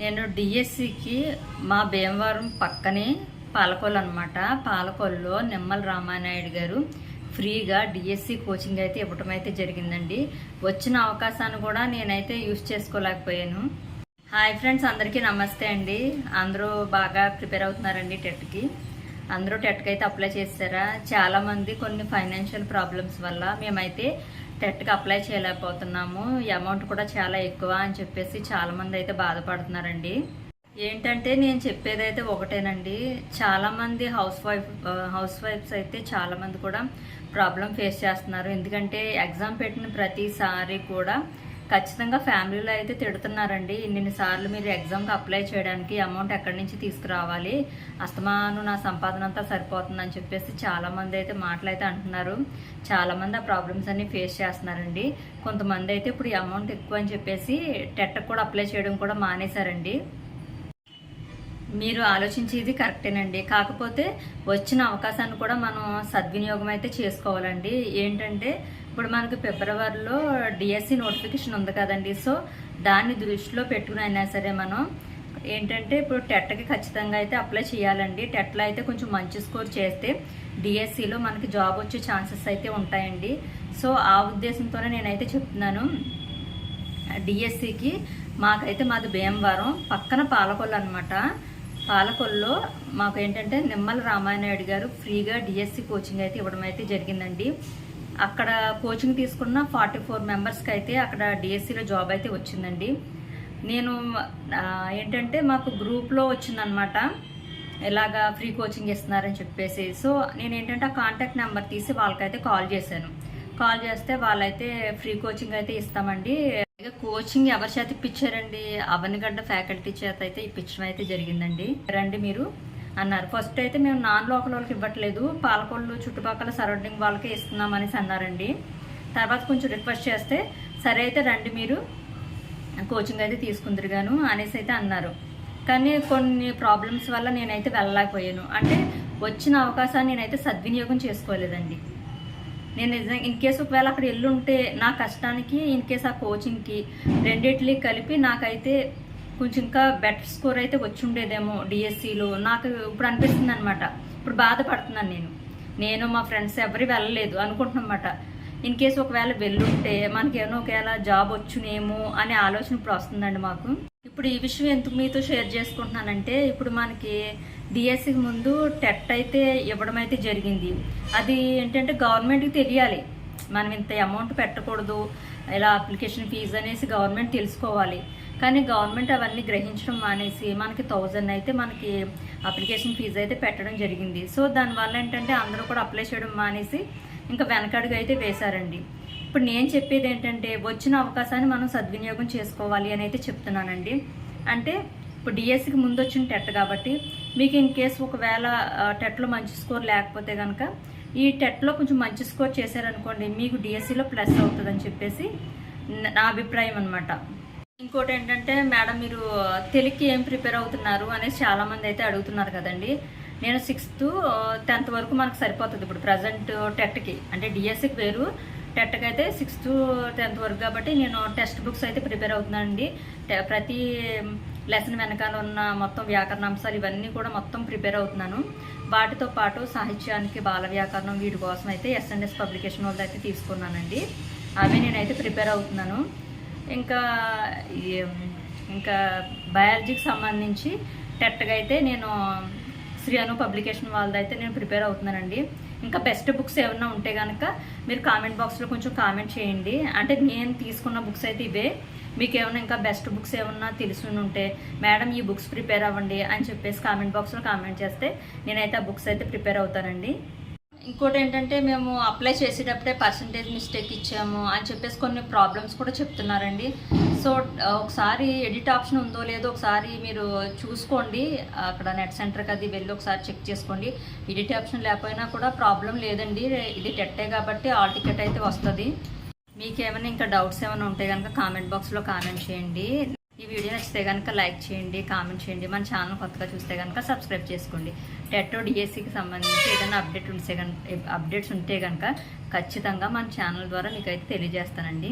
నేను డిఎస్సికి మా భీమవరం పక్కనే పాలకొల్లు అనమాట పాలకొల్లులో నిమ్మల రామానాయుడు గారు ఫ్రీగా డిఎస్సి కోచింగ్ అయితే ఇవ్వటం అయితే జరిగిందండి. వచ్చిన అవకాశాన్ని కూడా నేనైతే యూస్ చేసుకోలేకపోయాను. హాయ్ ఫ్రెండ్స్ అందరికీ నమస్తే అండి. అందరూ బాగా ప్రిపేర్ అవుతున్నారండి టెట్కి. అందరూ టెట్కి అయితే అప్లై చేస్తారా చాలామంది కొన్ని ఫైనాన్షియల్ ప్రాబ్లమ్స్ వల్ల మేమైతే టెట్కి అప్లై చేయలేకపోతున్నాము. అమౌంట్ కూడా చాలా ఎక్కువ అని చెప్పేసి చాలామంది అయితే బాధపడుతున్నారండి. ఏంటంటే నేను చెప్పేదైతే ఒకటేనండి. చాలామంది హౌస్ వైఫ్ హౌస్ వైఫ్స్ అయితే చాలామంది కూడా ప్రాబ్లం ఫేస్ చేస్తున్నారు. ఎందుకంటే ఎగ్జామ్ పెట్టిన ప్రతిసారి కూడా ఖచ్చితంగా ఫ్యామిలీలో అయితే తిడుతున్నారండి. ఇన్ని సార్లు మీరు ఎగ్జామ్కి అప్లై చేయడానికి అమౌంట్ ఎక్కడి నుంచి తీసుకురావాలి? అస్తమాను నా సంపాదన అంతా సరిపోతుందని చెప్పేసి చాలామంది అయితే మాటలు అయితే అంటున్నారు. చాలామంది ఆ ప్రాబ్లమ్స్ అన్ని ఫేస్ చేస్తున్నారండి. కొంతమంది అయితే ఇప్పుడు ఈ అమౌంట్ ఎక్కువ అని చెప్పేసి టెట్ కూడా అప్లై చేయడం కూడా మానేశారండి. మీరు ఆలోచించేది కరెక్టేనండి. కాకపోతే వచ్చిన అవకాశాన్ని కూడా మనం సద్వినియోగం అయితే చేసుకోవాలండి. ఏంటంటే ఇప్పుడు మనకు ఫిబ్రవరిలో డిఎస్సి నోటిఫికేషన్ ఉంది కదండి. సో దాన్ని దృష్టిలో పెట్టుకుని అయినా సరే మనం ఏంటంటే ఇప్పుడు టెట్కి ఖచ్చితంగా అయితే అప్లై చేయాలండి. టెట్లో అయితే కొంచెం మంచి స్కోర్ చేస్తే డిఎస్సిలో మనకి జాబ్ వచ్చే ఛాన్సెస్ అయితే ఉంటాయండి. సో ఆ ఉద్దేశంతోనే నేనైతే చెప్తున్నాను. డిఎస్సికి మాకైతే మాది భీమవరం పక్కన పాలకొల్లు అనమాట పాలకొల్లో మాకు ఏంటంటే నిమ్మల రామానాయుడు గారు ఫ్రీగా డిఎస్సి కోచింగ్ అయితే ఇవ్వడం అయితే జరిగిందండి. అక్కడ కోచింగ్ తీసుకున్న ఫార్టీ ఫోర్ మెంబర్స్కి అయితే అక్కడ డిఎస్సిలో జాబ్ అయితే వచ్చిందండి. నేను ఏంటంటే మాకు గ్రూప్లో వచ్చిందనమాట ఇలాగా ఫ్రీ కోచింగ్ ఇస్తున్నారని చెప్పేసి. సో నేను ఏంటంటే ఆ కాంటాక్ట్ నెంబర్ తీసి వాళ్ళకైతే కాల్ చేశాను. కాల్ చేస్తే వాళ్ళైతే ఫ్రీ కోచింగ్ అయితే ఇస్తామండి. ఇక కోచింగ్ ఎవరి చేత ఇప్పించారండి? అవనిగడ్డ ఫ్యాకల్టీ చేత అయితే ఇప్పించడం అయితే జరిగిందండి. రండి మీరు. అన్నారు. ఫస్ట్ అయితే మేము నాన్ లోకల్ వాళ్ళకి ఇవ్వట్లేదు. పాలకొల్లు చుట్టుపక్కల సరౌండింగ్ వాళ్ళకే ఇస్తున్నాం అనేసి అన్నారండి. తర్వాత కొంచెం రిక్వెస్ట్ చేస్తే సరే అయితే రండి మీరు కోచింగ్ అయితే తీసుకుందరు గాను అనేసి అయితే అన్నారు. కానీ కొన్ని ప్రాబ్లమ్స్ వల్ల నేనైతే వెళ్ళలేకపోయాను. అంటే వచ్చిన అవకాశాన్ని నేనైతే సద్వినియోగం చేసుకోలేదండి. నేను నిజంగా ఇన్ కేసు ఒకవేళ అక్కడ ఎల్లుంటే నా కష్టానికి ఇన్ కేసు ఆ కోచింగ్కి రెండిట్లీ కలిపి నాకైతే కొంచెం ఇంకా బెటర్ స్కోర్ అయితే వచ్చి ఉండేదేమో డిఎస్సిలో నాకు ఇప్పుడు అనిపిస్తుంది అనమాట ఇప్పుడు బాధపడుతున్నాను నేను. నేను మా ఫ్రెండ్స్ ఎవరు వెళ్ళలేదు అనుకుంటున్నమాట. ఇన్ కేసు ఒకవేళ వెళ్ళుంటే మనకి ఒకవేళ జాబ్ వచ్చునేమో అనే ఆలోచన ఇప్పుడు వస్తుందండి మాకు. ఇప్పుడు ఈ విషయం ఎందుకు మీతో షేర్ చేసుకుంటున్నానంటే ఇప్పుడు మనకి డిఎస్సికి ముందు టెట్ అయితే ఇవ్వడం అయితే జరిగింది. అది ఏంటంటే గవర్నమెంట్కి తెలియాలి. మనం ఇంత అమౌంట్ పెట్టకూడదు. ఇలా అప్లికేషన్ ఫీజు అనేసి గవర్నమెంట్ తెలుసుకోవాలి. కానీ గవర్నమెంట్ అవన్నీ గ్రహించడం మానేసి మనకి థౌజండ్ అయితే మనకి అప్లికేషన్ ఫీజు అయితే పెట్టడం జరిగింది. సో దానివల్ల ఏంటంటే అందరూ కూడా అప్లై చేయడం మానేసి ఇంకా వెనకడుగు అయితే వేశారండి. ఇప్పుడు నేను చెప్పేది ఏంటంటే వచ్చిన అవకాశాన్ని మనం సద్వినియోగం చేసుకోవాలి అని అయితే చెప్తున్నానండి. అంటే ఇప్పుడు డిఎస్సికి ముందు వచ్చిన టెట్ కాబట్టి మీకు ఇన్ కేసు ఒకవేళ టెట్లో మంచి స్కోర్ లేకపోతే కనుక ఈ టెట్లో కొంచెం మంచి స్కోర్ చేశారనుకోండి మీకు డిఎస్సిలో ప్లస్ అవుతుందని చెప్పేసి నా అభిప్రాయం అనమాట ఇంకోటి ఏంటంటే మేడం మీరు తెలుగుకి ఏం ప్రిపేర్ అవుతున్నారు అనేసి చాలామంది అయితే అడుగుతున్నారు కదండి. నేను సిక్స్త్ టెన్త్ వరకు మనకు సరిపోతుంది. ఇప్పుడు ప్రజెంట్ టెట్కి అంటే డిఎస్సికి వేరు. టెట్కి అయితే సిక్స్త్ టెన్త్ వరకు కాబట్టి నేను టెక్స్ట్ బుక్స్ అయితే ప్రిపేర్ అవుతున్నానండి. టె- ప్రతి లెసన్ వెనకాల ఉన్న మొత్తం వ్యాకరణ అంశాలు ఇవన్నీ కూడా మొత్తం ప్రిపేర్ అవుతున్నాను. వాటితో పాటు సాహిత్యానికి బాల వ్యాకరణం వీటి కోసం అయితే ఎస్ఎన్ఎస్ పబ్లికేషన్ వాళ్ళు అయితే తీసుకున్నానండి. అవి నేనైతే ప్రిపేర్ అవుతున్నాను. ఇంకా ఇంకా బయాలజీకి సంబంధించి టెట్గా అయితే నేను శ్రీ అను పబ్లికేషన్ వాళ్ళది అయితే నేను ప్రిపేర్ అవుతున్నానండి. ఇంకా బెస్ట్ బుక్స్ ఏమైనా ఉంటే కనుక మీరు కామెంట్ బాక్స్లో కొంచెం కామెంట్ చేయండి. అంటే నేను తీసుకున్న బుక్స్ అయితే ఇవే. మీకు ఏమైనా ఇంకా బెస్ట్ బుక్స్ ఏమన్నా తెలిసి ఉంటే మేడం ఈ బుక్స్ ప్రిపేర్ అవ్వండి అని చెప్పేసి కామెంట్ బాక్స్లో కామెంట్ చేస్తే నేనైతే ఆ బుక్స్ అయితే ప్రిపేర్ అవుతానండి. ఇంకోటి ఏంటంటే మేము అప్లై చేసేటప్పుడే పర్సంటేజ్ మిస్టేక్ ఇచ్చాము అని చెప్పేసి కొన్ని ప్రాబ్లమ్స్ కూడా చెప్తున్నారండి. సో ఒకసారి ఎడిట్ ఆప్షన్ ఉందో లేదో ఒకసారి మీరు చూసుకోండి. అక్కడ నెట్ సెంటర్కి అది వెళ్ళి ఒకసారి చెక్ చేసుకోండి. ఎడిట్ ఆప్షన్ లేకపోయినా కూడా ప్రాబ్లం లేదండి. ఇది టెట్టే కాబట్టి ఆల్ టికెట్ అయితే వస్తుంది. మీకు ఏమైనా ఇంకా డౌట్స్ ఏమైనా ఉంటే కనుక కామెంట్ బాక్స్లో కామెంట్ చేయండి. ఈ వీడియో నచ్చితే కనుక లైక్ చేయండి కామెంట్ చేయండి. మన ఛానల్ కొత్తగా చూస్తే కనుక సబ్స్క్రైబ్ చేసుకోండి. టెట్టో డిఎస్సికి సంబంధించి ఏదైనా అప్డేట్ ఉంటే కనుక అప్డేట్స్ ఉంటే కనుక ఖచ్చితంగా మన ఛానల్ ద్వారా మీకు అయితే తెలియజేస్తానండి.